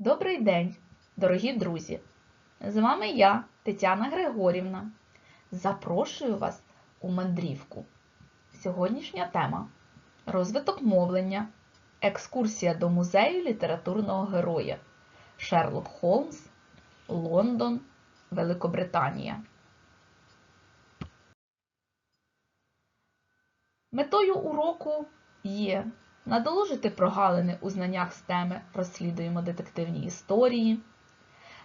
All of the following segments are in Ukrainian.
Добрий день, дорогі друзі! З вами я, Тетяна Григорівна. Запрошую вас у мандрівку. Сьогоднішня тема розвиток мовлення, екскурсія до музею літературного героя Шерлок Холмс, Лондон, Великобританія. Метою уроку є надолужити прогалини у знаннях з теми розслідуємо детективні історії,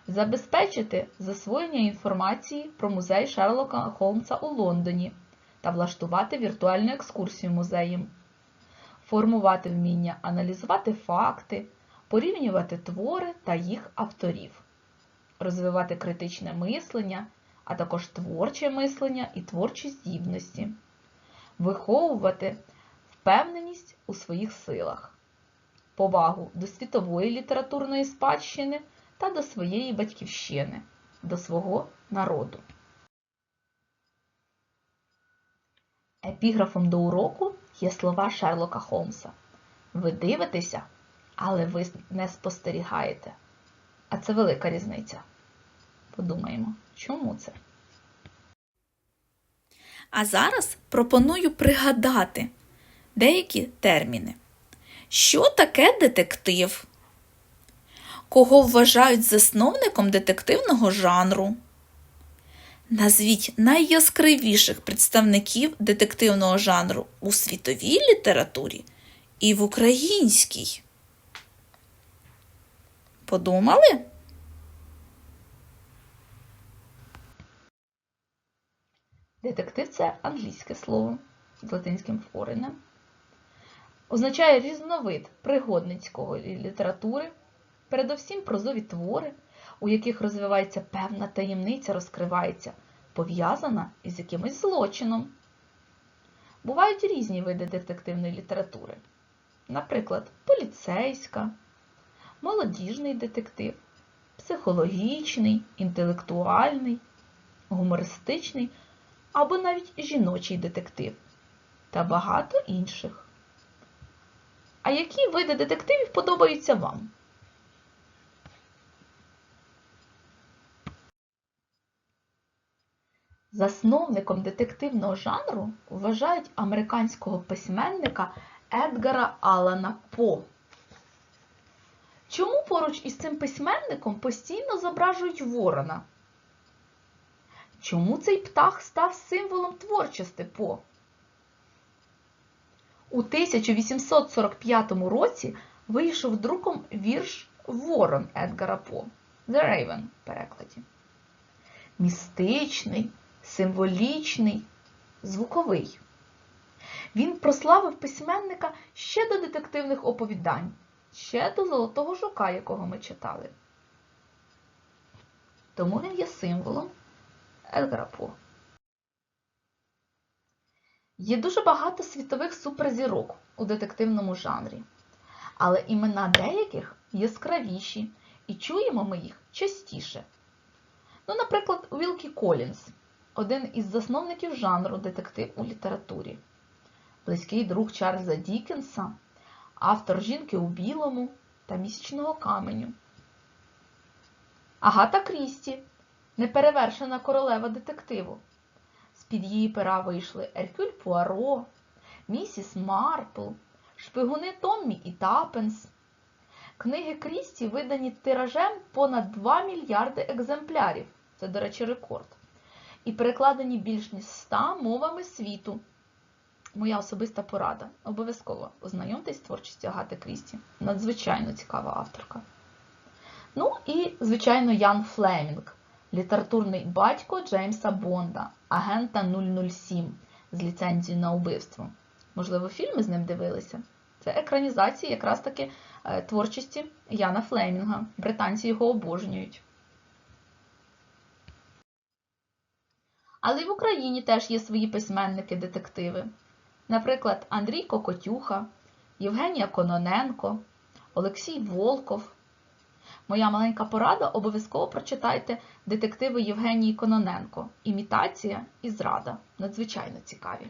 забезпечити засвоєння інформації про музей Шерлока Холмса у Лондоні та влаштувати віртуальну екскурсію музеєм, формувати вміння аналізувати факти, порівнювати твори та їх авторів, розвивати критичне мислення, а також творче мислення і творчі здібності, виховувати впевненість у своїх силах, повагу до світової літературної спадщини та до своєї батьківщини, до свого народу. Епіграфом до уроку є слова Шерлока Холмса. Ви дивитеся, але ви не спостерігаєте. А це велика різниця. Подумаємо, чому це? А зараз пропоную пригадати деякі терміни. Що таке детектив? Кого вважають засновником детективного жанру? Назвіть найяскравіших представників детективного жанру у світовій літературі і в українській. Подумали? Детектив це англійське слово з латинським форенем. Означає різновид пригодницької літератури, передовсім прозові твори, у яких розвивається певна таємниця, розкривається, пов'язана із якимось злочином. Бувають різні види детективної літератури. Наприклад, поліцейська, молодіжний детектив, психологічний, інтелектуальний, гумористичний або навіть жіночий детектив та багато інших. А які види детективів подобаються вам? Засновником детективного жанру вважають американського письменника Едгара Алана По. Чому поруч із цим письменником постійно зображують ворона? Чому цей птах став символом творчості По? У 1845 році вийшов друком вірш Ворон Едгара По The Raven в перекладі. Містичний, символічний, звуковий. Він прославив письменника ще до детективних оповідань, ще до Золотого Жука, якого ми читали. Тому він є символом Едгара По. Є дуже багато світових суперзірок у детективному жанрі, але імена деяких яскравіші, і чуємо ми їх частіше. Ну, наприклад, Вілкі Колінс, один із засновників жанру детектив у літературі, близький друг Чарльза Дікенса, автор Жінки у білому та місячного каменю. Агата Крісті, неперевершена королева детективу. З-під її пера вийшли Еркюль Пуаро, місіс Марпл, шпигуни Томмі і Тапенс. Книги Крісті видані тиражем понад 2 мільярди екземплярів. Це, до речі, рекорд. І перекладені більш ніж 100 мовами світу. Моя особиста порада. Обов'язково ознайомтесь з творчістю Агати Крісті. Надзвичайно цікава авторка. Ну і, звичайно, Ян Флемінг літературний батько Джеймса Бонда, агента 007 з ліцензією на убивство. Можливо, фільми з ним дивилися. Це екранізації якраз таки е, творчості Яна Флемінга. Британці його обожнюють. Але й в Україні теж є свої письменники-детективи. Наприклад, Андрій Кокотюха, Євгенія Кононенко, Олексій Волков. Моя маленька порада обов'язково прочитайте детективи Євгенії Кононенко Імітація і зрада. Надзвичайно цікаві.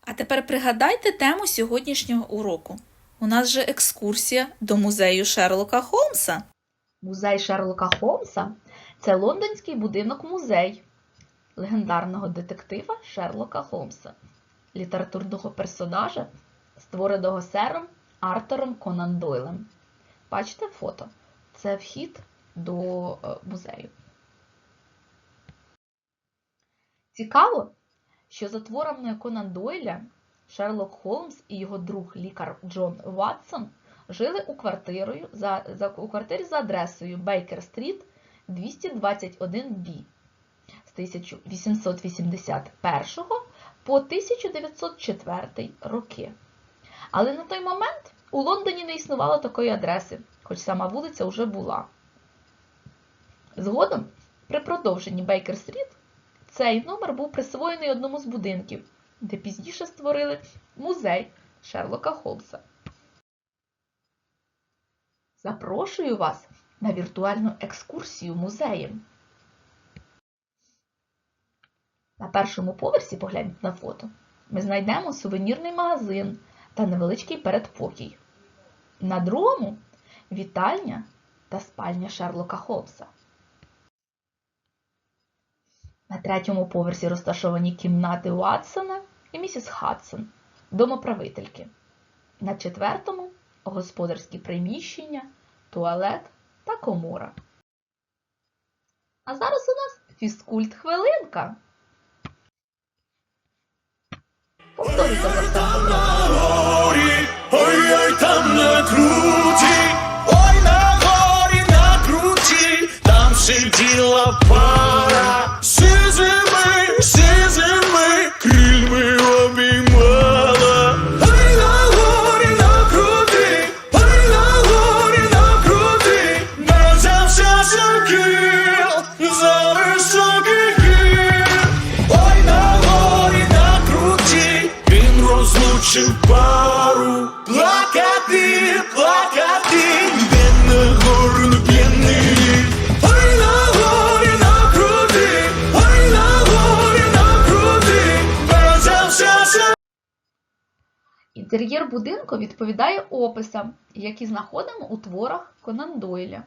А тепер пригадайте тему сьогоднішнього уроку. у нас же екскурсія до музею Шерлока Холмса. Музей Шерлока Холмса це лондонський будинок-музей легендарного детектива Шерлока Холмса, літературного персонажа, створеного сером Артуром Конан Дойлем. Бачите фото? Це вхід до е, музею. Цікаво, що за творами Конан Дойля Шерлок Холмс і його друг лікар Джон Ватсон жили у, квартирою за, за, у квартирі за адресою Бейкер Стріт 221B з 1881 по 1904 роки. Але на той момент у Лондоні не існувало такої адреси, хоч сама вулиця вже була. Згодом, при продовженні Бейкер Стріт, цей номер був присвоєний одному з будинків, де пізніше створили музей Шерлока Холмса. Запрошую вас на віртуальну екскурсію музеєм. На першому поверсі, погляньте на фото, ми знайдемо сувенірний магазин та невеличкий передпокій. На другому вітальня та спальня Шерлока Холмса. На третьому поверсі розташовані кімнати Уатсона і місіс Хадсон, домоправительки. На четвертому господарські приміщення, туалет та комора. А зараз у нас фізкульт хвилинка. Повторюйте за там на круті, ой на горі на круті, там сиділа пара, сизими, сизими, крильми обіймала. Ой на горі на круті, ой на горі на круті, не взявся сокіл за високий. Ой на горі на круті, він розлучив пару. Інтер'єр будинку відповідає описам, які знаходимо у творах Конан Дойля.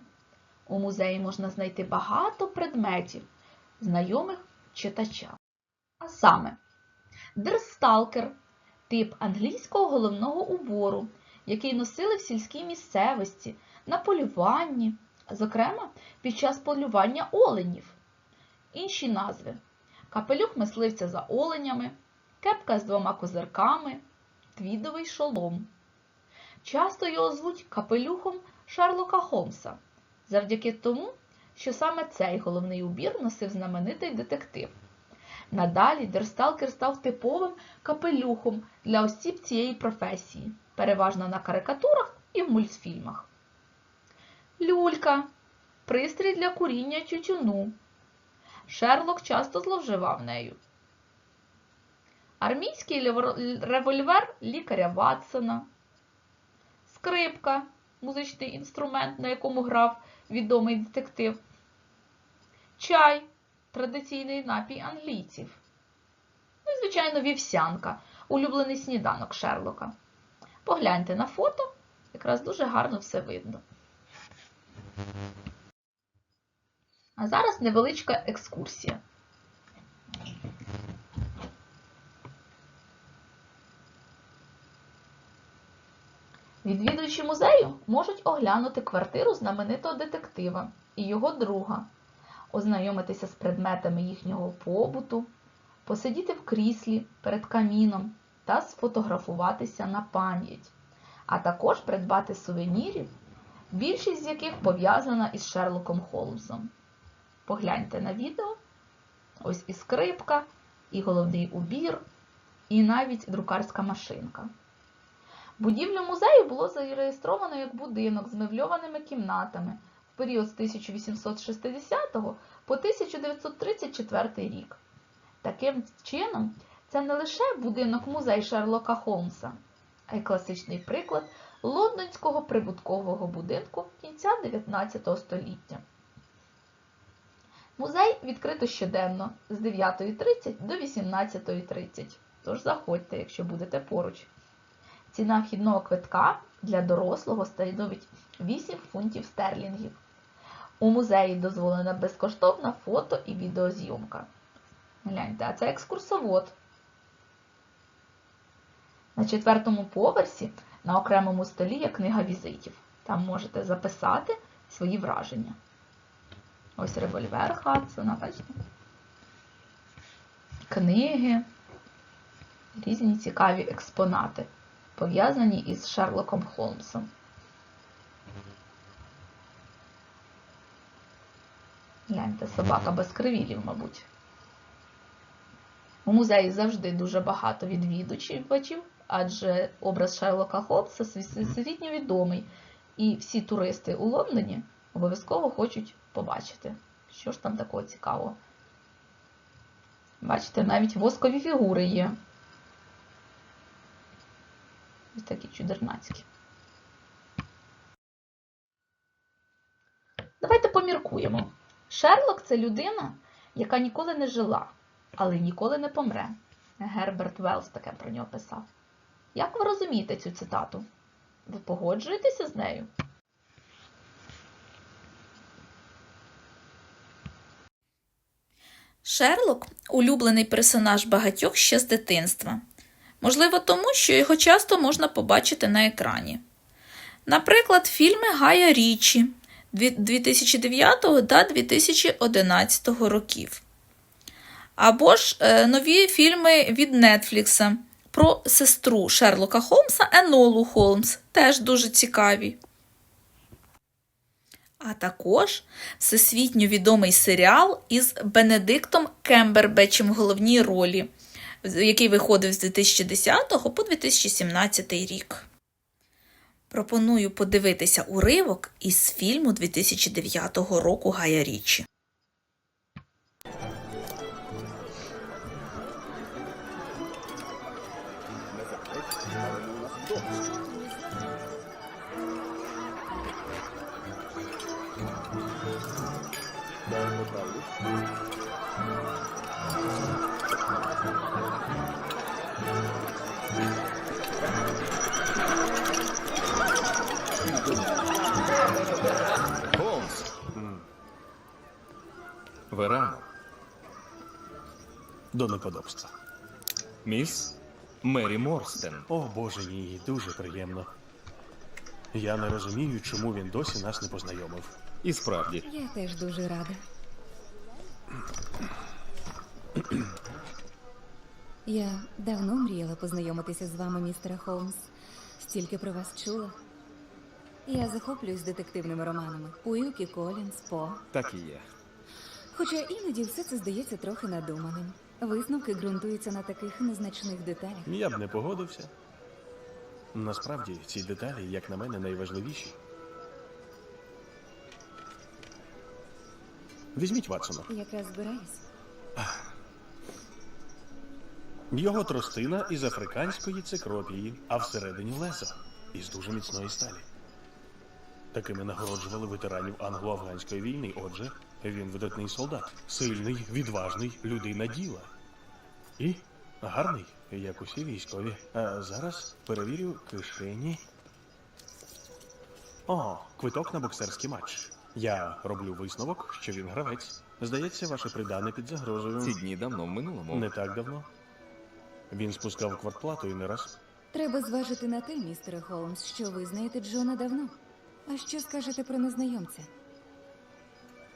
У музеї можна знайти багато предметів, знайомих читачам. А саме, дерсталкер тип англійського головного убору, який носили в сільській місцевості, на полюванні, зокрема під час полювання оленів. Інші назви капелюх мисливця за оленями, кепка з двома козирками, твідовий шолом. Часто його звуть капелюхом Шерлока Холмса, завдяки тому, що саме цей головний убір носив знаменитий детектив. Надалі Дерсталкер став типовим капелюхом для осіб цієї професії, переважно на карикатурах і в мультфільмах. Люлька пристрій для куріння тютюну. Шерлок часто зловживав нею. Армійський револьвер лікаря Ватсона. Скрипка музичний інструмент, на якому грав відомий детектив. Чай традиційний напій англійців. Ну і, звичайно, вівсянка улюблений сніданок Шерлока. Погляньте на фото, якраз дуже гарно все видно. А зараз невеличка екскурсія. Відвідувачі музею можуть оглянути квартиру знаменитого детектива і його друга, ознайомитися з предметами їхнього побуту, посидіти в кріслі перед каміном та сфотографуватися на пам'ять, а також придбати сувенірів, більшість з яких пов'язана із Шерлоком Холмсом. Погляньте на відео. Ось і скрипка, і головний убір, і навіть друкарська машинка. Будівлю музею було зареєстровано як будинок з мебльованими кімнатами в період з 1860 по 1934 рік. Таким чином, це не лише будинок-музей Шерлока Холмса, а й класичний приклад лондонського прибуткового будинку кінця 19 століття. Музей відкрито щоденно з 9.30 до 18.30, тож заходьте, якщо будете поруч. Ціна вхідного квитка для дорослого становить 8 фунтів стерлінгів. У музеї дозволена безкоштовна фото і відеозйомка. Гляньте, а це екскурсовод. На четвертому поверсі на окремому столі є книга візитів. Там можете записати свої враження. Ось револьвер Хадсона, бачите? Книги, різні цікаві експонати, пов'язані із Шерлоком Холмсом. Гляньте, собака без кривілів, мабуть. У музеї завжди дуже багато відвідувачів, адже образ Шерлока Холмса всесвітньо відомий. І всі туристи у Лондоні обов'язково хочуть побачити, що ж там такого цікавого. Бачите, навіть воскові фігури є. Ось такі чудернацькі. Давайте поміркуємо. Шерлок це людина, яка ніколи не жила, але ніколи не помре. Герберт Велс таке про нього писав. Як ви розумієте цю цитату? Ви погоджуєтеся з нею? Шерлок улюблений персонаж багатьох ще з дитинства. Можливо, тому, що його часто можна побачити на екрані. Наприклад, фільми Гая Річі 2009 та 2011 років. Або ж е, нові фільми від Нетфлікса про сестру Шерлока Холмса Енолу Холмс, теж дуже цікаві. А також всесвітньо відомий серіал із Бенедиктом Кембербечем в головній ролі, який виходив з 2010 по 2017 рік. Пропоную подивитися уривок із фільму 2009 року Гая Річі. Ви. До неподобства. Міс Мері Морстен. О, Боже ні, дуже приємно. Я не розумію, чому він досі нас не познайомив. І справді, Я теж дуже рада. Я давно мріяла познайомитися з вами, містере Холмс. Стільки про вас чула. Я захоплююсь детективними романами. Уілкі Колінс, По. так і є. Хоча іноді все це здається трохи надуманим. Висновки ґрунтуються на таких незначних деталях. Я б не погодився. Насправді, ці деталі, як на мене, найважливіші. Візьміть Ватсона. Якраз збираюсь. Його тростина із африканської цикропії, а всередині леза із дуже міцної сталі. Такими нагороджували ветеранів англо-афганської війни. Отже, він видатний солдат, сильний, відважний, людина діла. І гарний, як усі військові. А зараз перевірю кишені. О, квиток на боксерський матч. Я роблю висновок, що він гравець. Здається, ваше придане під загрозою. Ці дні давно в минулому. Не так давно. Він спускав квартплату і не раз. Треба зважити на те, містере Холмс, що ви знаєте Джона давно. А що скажете про незнайомця?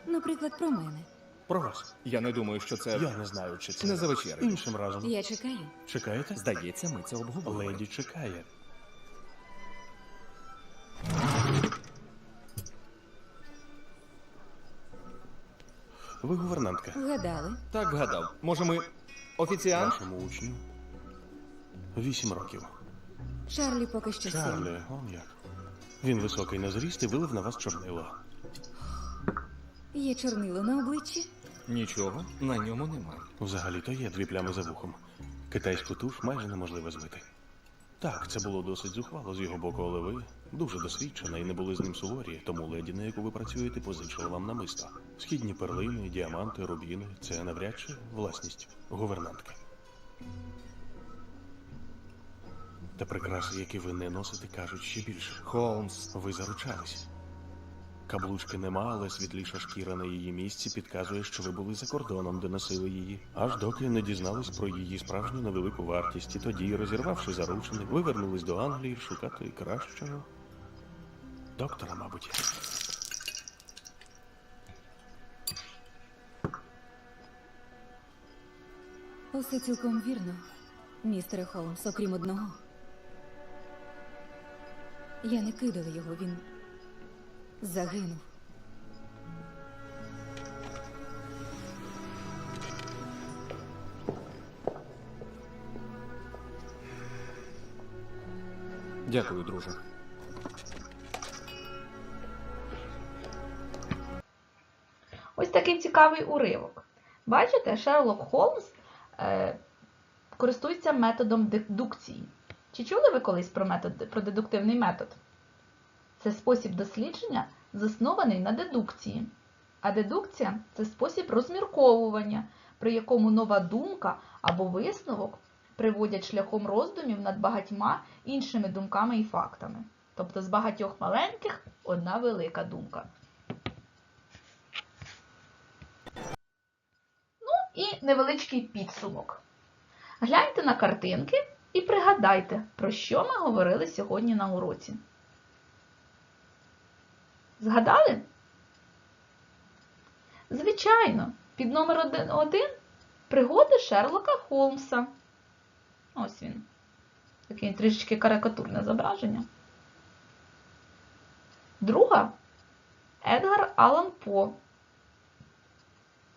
Наприклад, про мене. Про вас. Я не думаю, що це Я не знаю, чи це не за вечерю. іншим разом. Я чекаю. Чекаєте? Здається, ми це обговорили. Леді чекає. Ви гувернантка. Вгадали. Так вгадав. Може, ми офіціант? Вашому учню. Вісім років. Чарлі поки що сім. Чарлі, он як. Він високий на зріст і вилив на вас чорнило. Є чорнило на обличчі. Нічого на ньому немає. Взагалі-то є дві плями за вухом. Китайську туш майже неможливо змити. Так, це було досить зухвало з його боку, але ви дуже досвідчена і не були з ним суворі, тому леді, на яку ви працюєте, позичила вам намисто. Східні перлини, діаманти, рубіни це навряд чи власність гувернантки. Та прикраси, які ви не носите, кажуть ще більше. Холмс. Ви заручались. Каблучки нема, але світліша шкіра на її місці підказує, що ви були за кордоном, де носили її. Аж доки не дізнались про її справжню невелику вартість, і тоді, розірвавши заручини, ви вернулись до Англії шукати кращого доктора, мабуть. Усе цілком вірно, містере Холмс, окрім одного. Я не кидала його, він загинув. Дякую, друже. Ось такий цікавий уривок. Бачите, Шерлок Холмс е, користується методом дедукції. Чи чули ви колись про, метод, про дедуктивний метод? Це спосіб дослідження, заснований на дедукції. А дедукція це спосіб розмірковування, при якому нова думка або висновок приводять шляхом роздумів над багатьма іншими думками і фактами. Тобто з багатьох маленьких одна велика думка. Ну і невеличкий підсумок. Гляньте на картинки і пригадайте, про що ми говорили сьогодні на уроці. Згадали? Звичайно, під номер 1 пригоди Шерлока Холмса. Ось він. Таке трішечки карикатурне зображення. Друга Едгар Алан По.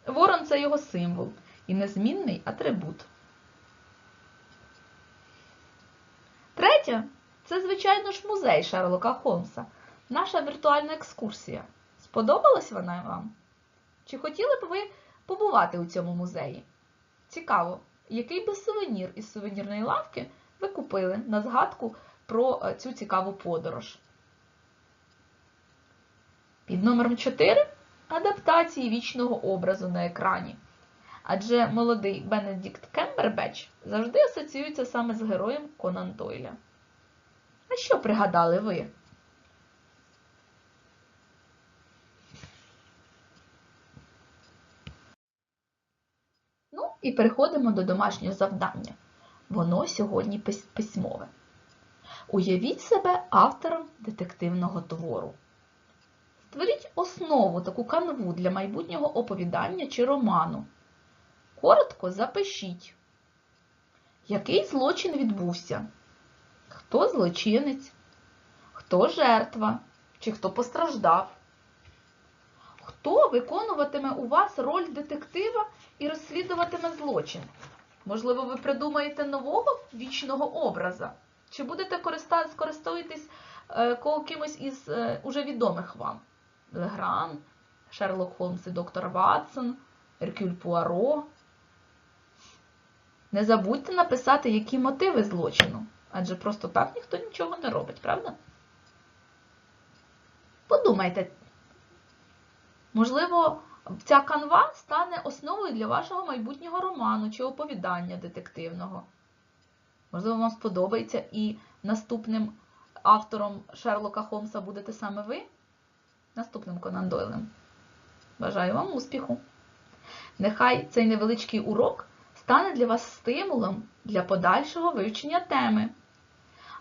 Ворон це його символ і незмінний атрибут. Третє це, звичайно ж, музей Шерлока Холмса. Наша віртуальна екскурсія. Сподобалась вона вам? Чи хотіли б ви побувати у цьому музеї? Цікаво, який би сувенір із сувенірної лавки ви купили на згадку про е, цю цікаву подорож? Під номером 4 адаптації вічного образу на екрані. Адже молодий Бенедикт Кембербеч завжди асоціюється саме з героєм Конан Дойля. А що пригадали ви? Ну, і переходимо до домашнього завдання. Воно сьогодні письмове. Уявіть себе автором детективного твору. Створіть основу, таку канву для майбутнього оповідання чи роману. Коротко запишіть, який злочин відбувся, хто злочинець, хто жертва чи хто постраждав, хто виконуватиме у вас роль детектива і розслідуватиме злочин. Можливо, ви придумаєте нового вічного образа, чи будете скористуєтесь е, кимось із е, уже відомих вам. Легран, Шерлок Холмс і доктор Ватсон, Еркюль Пуаро. Не забудьте написати, які мотиви злочину, адже просто так ніхто нічого не робить, правда? Подумайте, можливо, ця канва стане основою для вашого майбутнього роману чи оповідання детективного. Можливо, вам сподобається і наступним автором Шерлока Холмса будете саме ви? наступним Конан Дойлем. Бажаю вам успіху! Нехай цей невеличкий урок стане для вас стимулом для подальшого вивчення теми.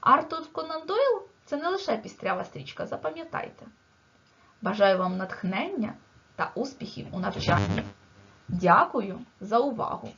Артур Конан Дойл – це не лише пістрява стрічка, запам'ятайте. Бажаю вам натхнення та успіхів у навчанні. Дякую за увагу!